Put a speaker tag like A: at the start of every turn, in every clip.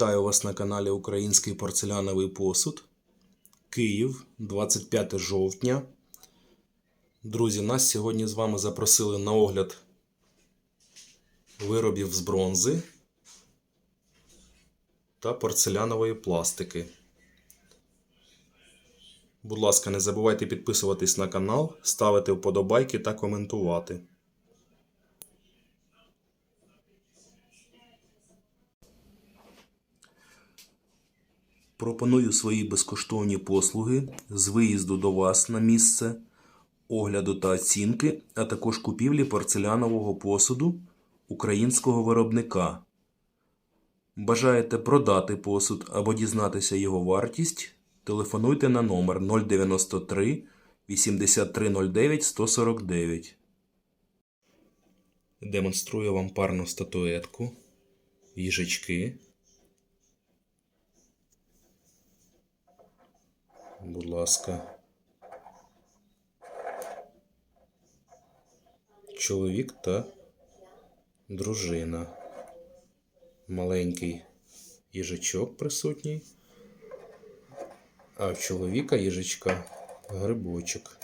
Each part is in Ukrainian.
A: Вітаю вас на каналі Український порцеляновий посуд. Київ, 25 жовтня. Друзі, нас сьогодні з вами запросили на огляд виробів з бронзи та порцелянової пластики. Будь ласка, не забувайте підписуватись на канал, ставити вподобайки та коментувати. Пропоную свої безкоштовні послуги з виїзду до вас на місце, огляду та оцінки, а також купівлі порцелянового посуду українського виробника. Бажаєте продати посуд або дізнатися його вартість? Телефонуйте на номер 093 8309 149. Демонструю вам парну статуетку, їжачки. Будь ласка. Чоловік та дружина. Маленький їжачок присутній. А в чоловіка їжачка грибочок.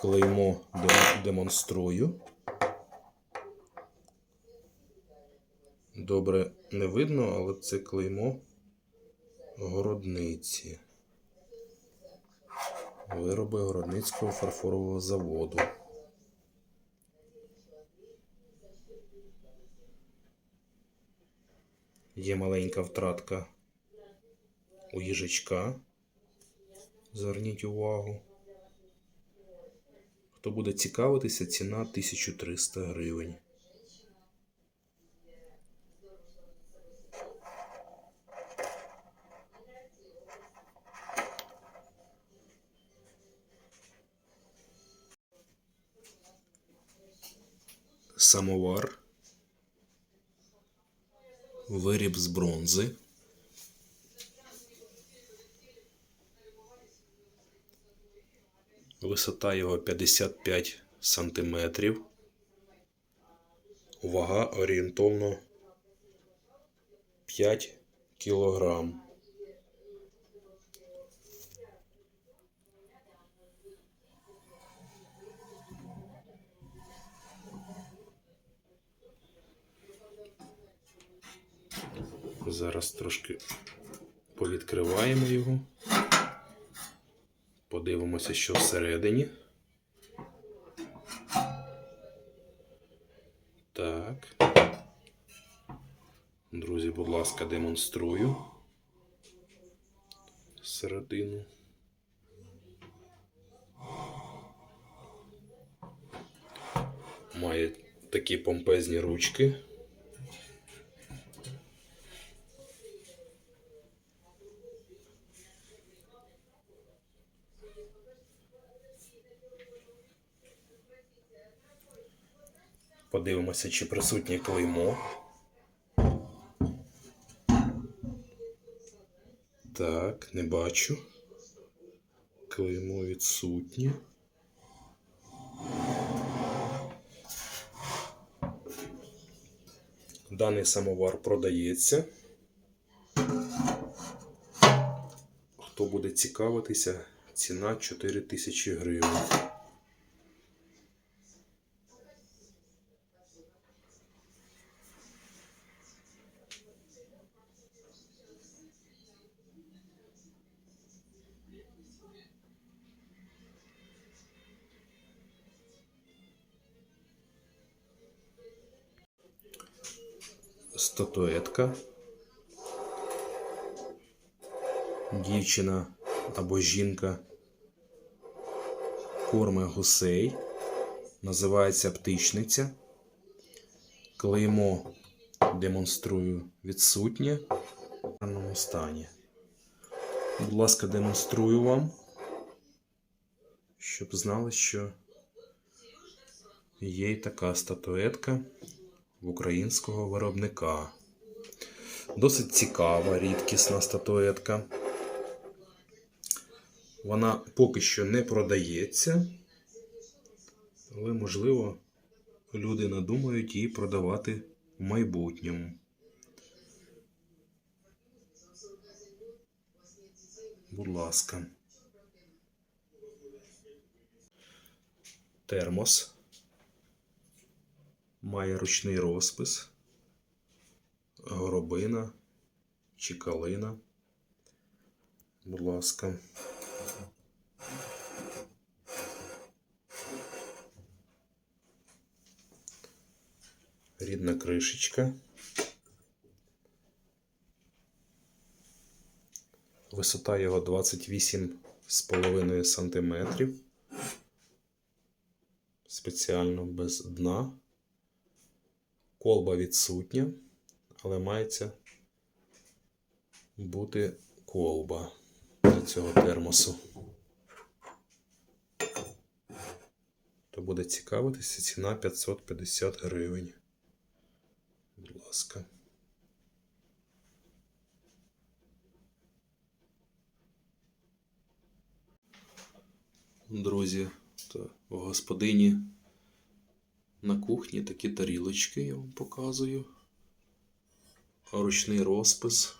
A: Клеймо демонструю. Добре не видно, але це клеймо городниці. Вироби городницького фарфорового заводу. Є маленька втратка у їжачка. Зверніть увагу. Хто буде цікавитися, ціна 1300 гривень. Самовар. Виріб з бронзи. Висота його 55 сантиметрів. Вага орієнтовно 5 кілограм. Зараз трошки повідкриваємо його. Подивимося, що всередині. Так. Друзі, будь ласка, демонструю середину. Має такі помпезні ручки. Подивимося, чи присутнє клеймо. Так, не бачу. Клеймо відсутнє. Даний самовар продається. Хто буде цікавитися, ціна 4000 гривень. Статуетка. Дівчина або жінка корме гусей. Називається птичниця. Клеймо демонструю відсутнє в гарному стані. Будь ласка, демонструю вам, щоб знали, що є й така статуетка в українського виробника. Досить цікава, рідкісна статуетка. Вона поки що не продається, але, можливо, люди надумають її продавати в майбутньому. Будь ласка. Термос. Має ручний розпис. Горобина чи калина. Будь ласка. Рідна кришечка. Висота його 28,5 см. Спеціально без дна. Колба відсутня, але мається бути колба до цього термосу. То буде цікавитися ціна 550 гривень. Будь ласка. Друзі, то в господині на кухні такі тарілочки я вам показую. Ручний розпис.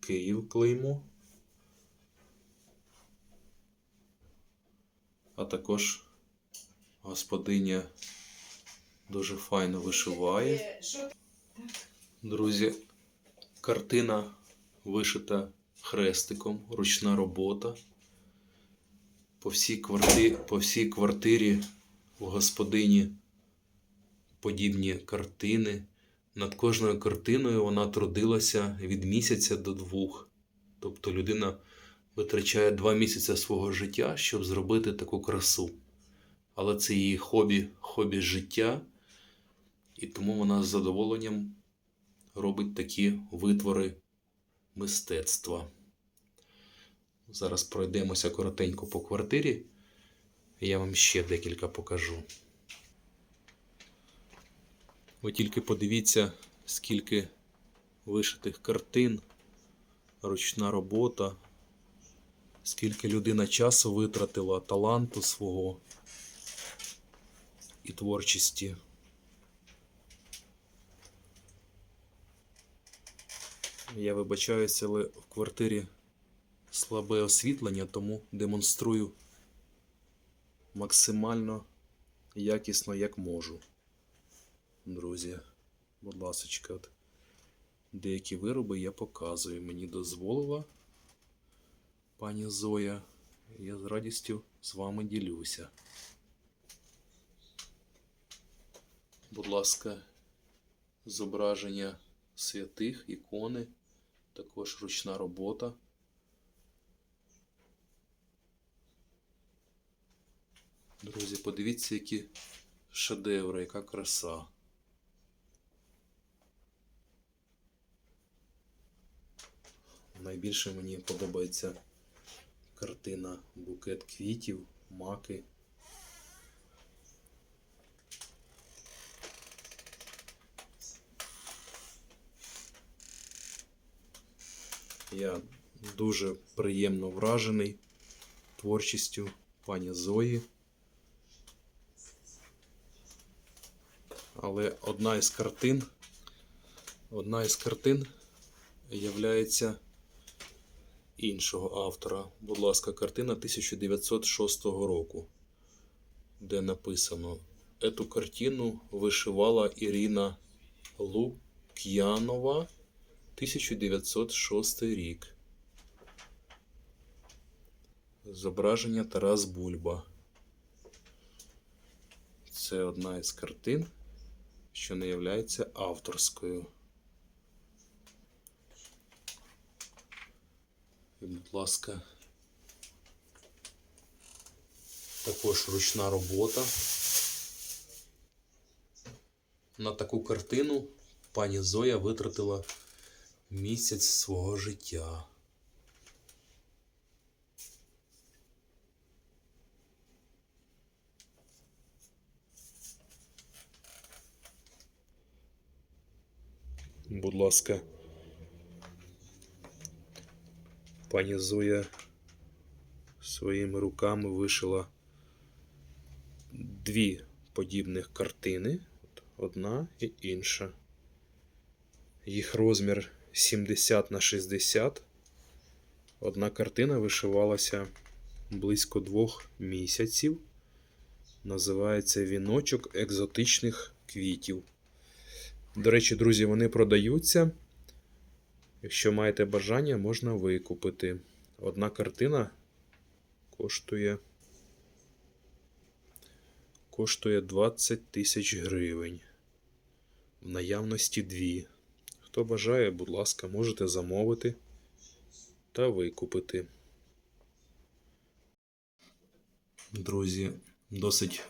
A: Київ клеймо. А також господиня дуже файно вишиває. Друзі, картина вишита хрестиком, ручна робота. По всій, кварти... по всій квартирі у господині подібні картини. Над кожною картиною вона трудилася від місяця до двох. Тобто людина витрачає два місяці свого життя, щоб зробити таку красу. Але це її хобі, хобі життя, і тому вона з задоволенням робить такі витвори мистецтва. Зараз пройдемося коротенько по квартирі, я вам ще декілька покажу. Ви тільки подивіться, скільки вишитих картин, ручна робота, скільки людина часу витратила, таланту свого і творчості. Я вибачаюся, але в квартирі слабе освітлення, тому демонструю максимально якісно, як можу. Друзі, будь ласочка, от деякі вироби я показую. Мені дозволила пані Зоя. Я з радістю з вами ділюся. Будь ласка, зображення святих, ікони, також ручна робота. Друзі, подивіться, які шедеври, яка краса. Найбільше мені подобається картина букет квітів, маки. Я дуже приємно вражений творчістю пані Зої. Але одна із картин, одна із картин являється іншого автора. Будь ласка, картина 1906 року, де написано: Эту картину вишивала Ірина Лук'янова 1906 рік. Зображення Тарас Бульба. Це одна із картин, що не є авторською. Будь ласка, також ручна робота. На таку картину пані Зоя витратила місяць свого життя. Будь ласка, пані Зоя своїми руками вишила дві подібних картини. Одна і інша. Їх розмір 70 на 60. Одна картина вишивалася близько двох місяців. Називається Віночок екзотичних квітів. До речі, друзі, вони продаються. Якщо маєте бажання, можна викупити. Одна картина коштує коштує 20 тисяч гривень. В наявності дві. Хто бажає, будь ласка, можете замовити та викупити. Друзі, досить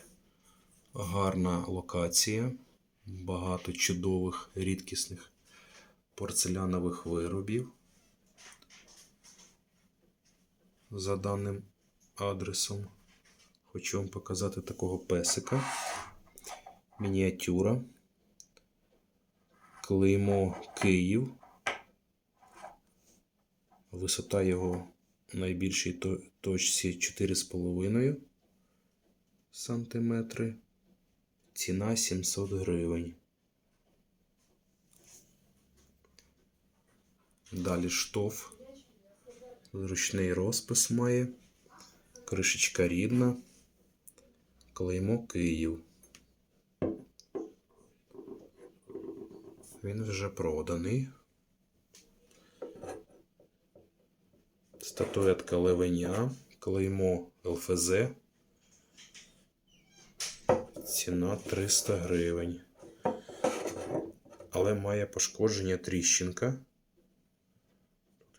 A: гарна локація. Багато чудових рідкісних порцелянових виробів. За даним адресом. Хочу вам показати такого песика. Мініатюра. Клеймо Київ. Висота його в найбільшій точці 4,5 сантиметри. Ціна 700 гривень. Далі штоф. Зручний розпис має. Кришечка рідна. Клеймо Київ. Він вже проданий. Статуетка Левеня. Клеймо ЛФЗ. Ціна 300 гривень. Але має пошкодження тріщинка.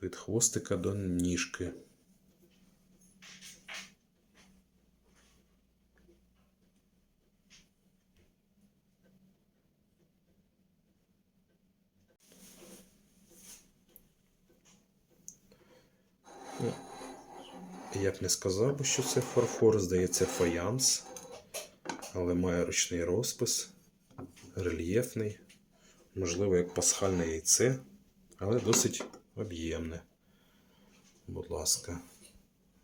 A: Від хвостика до ніжки. Ну, Я б не сказав що це фарфор, здається, фаянс, але має ручний розпис, рельєфний, можливо, як пасхальне яйце, але досить об'ємне. Будь ласка,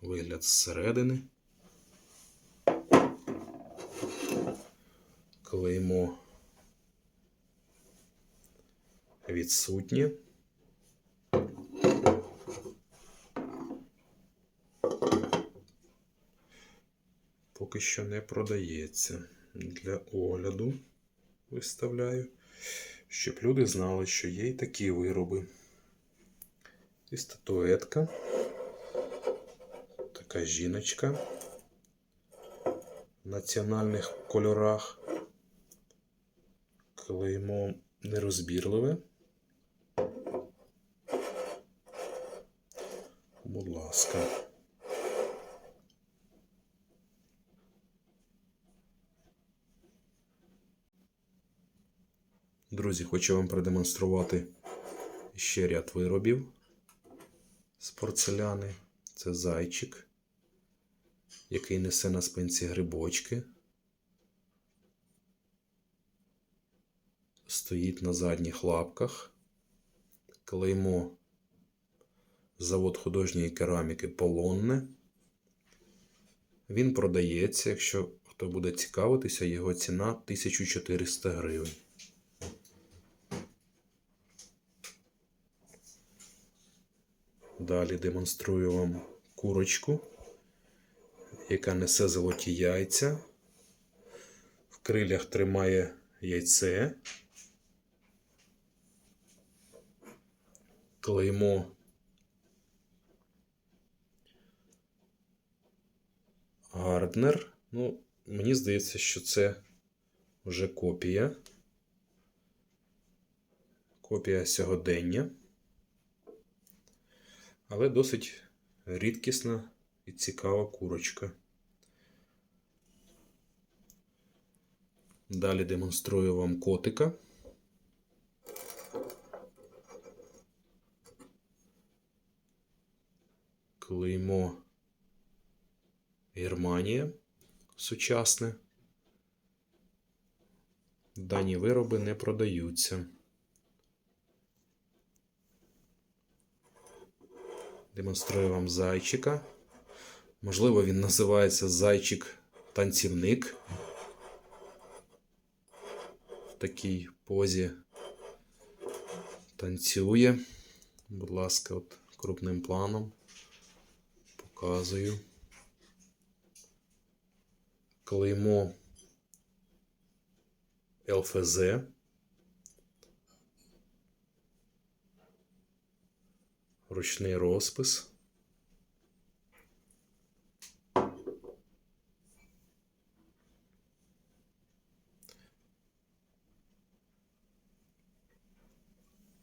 A: вигляд зсередини. Клеймо відсутнє. поки що не продається. Для огляду виставляю, щоб люди знали, що є і такі вироби. І статуетка. Така жіночка в національних кольорах. Клеймо нерозбірливе. Будь ласка. Друзі, хочу вам продемонструвати ще ряд виробів з порцеляни. Це зайчик, який несе на спинці грибочки. Стоїть на задніх лапках. Клеймо завод художньої кераміки Полонне. Він продається, якщо хто буде цікавитися, його ціна 1400 гривень. Далі демонструю вам курочку, яка несе золоті яйця. В крилях тримає яйце. Клеймо Гарднер. Ну, мені здається, що це вже копія. Копія сьогодення але досить рідкісна і цікава курочка. Далі демонструю вам котика. Клеймо Германія сучасне. Дані вироби не продаються. Демонструю вам зайчика. Можливо, він називається зайчик-танцівник. В такій позі танцює. Будь ласка, от крупним планом показую. Клеймо ЛФЗ. Ручний розпис.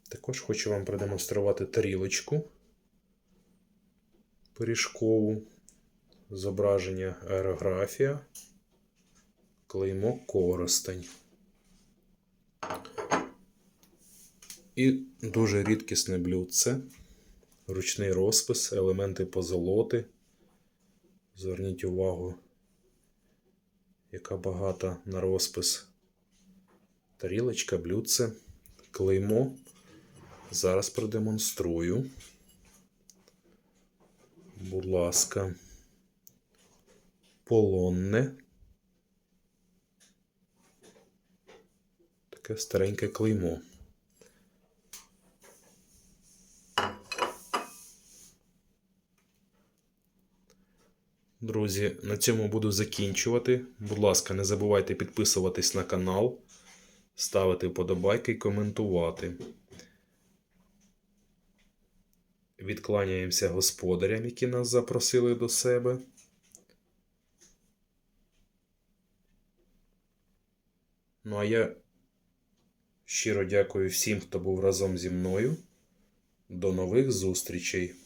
A: Також хочу вам продемонструвати тарілочку пиріжкову, зображення аерографія, клеймо коростень. І дуже рідкісне блюдце, ручний розпис, елементи позолоти. Зверніть увагу, яка багата на розпис тарілочка, блюдце, клеймо. Зараз продемонструю. Будь ласка, полонне. Таке стареньке клеймо. Друзі, на цьому буду закінчувати. Будь ласка, не забувайте підписуватись на канал, ставити вподобайки і коментувати. Відкланяємося господарям, які нас запросили до себе. Ну, а я щиро дякую всім, хто був разом зі мною. До нових зустрічей!